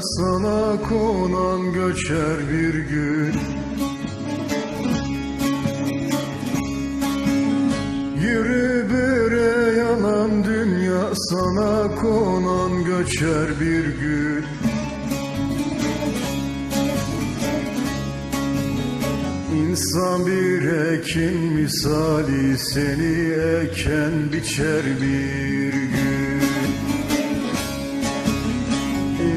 sana konan göçer bir gün. Yürü bire yalan dünya sana konan göçer bir gün. İnsan bir ekin misali seni eken biçer bir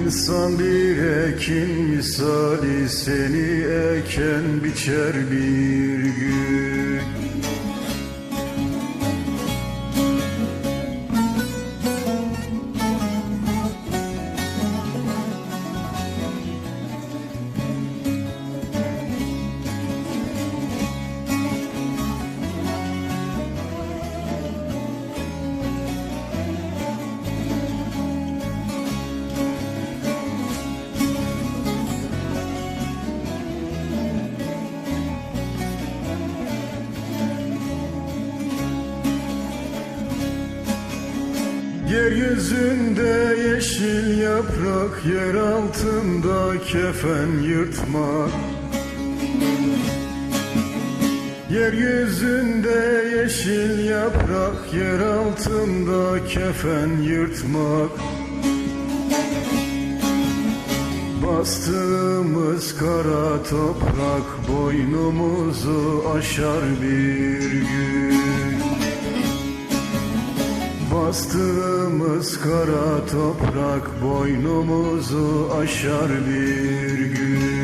İnsan bir ekin misali seni eken biçer bir gün Yeryüzünde yeşil yaprak Yer altında kefen yırtmak. Yeryüzünde yeşil yaprak Yer altında kefen yırtmak. Bastığımız kara toprak Boynumuzu aşar bir gün Bastığımız kara toprak boynumuzu aşar bir gün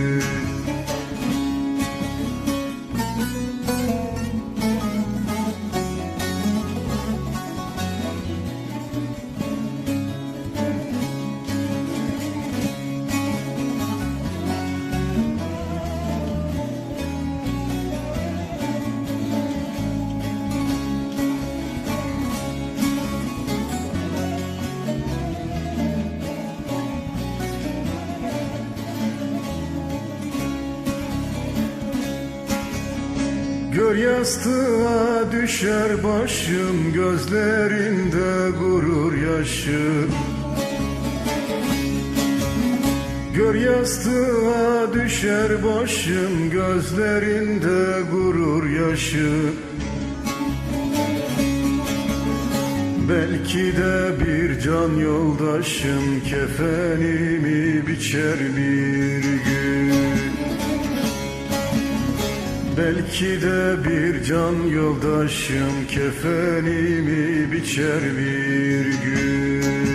Gör yastığa düşer başım Gözlerinde gurur yaşı Gör yastığa düşer başım Gözlerinde gurur yaşı Belki de bir can yoldaşım Kefenimi biçer bir gün Belki de bir can yoldaşım kefenimi biçer bir gün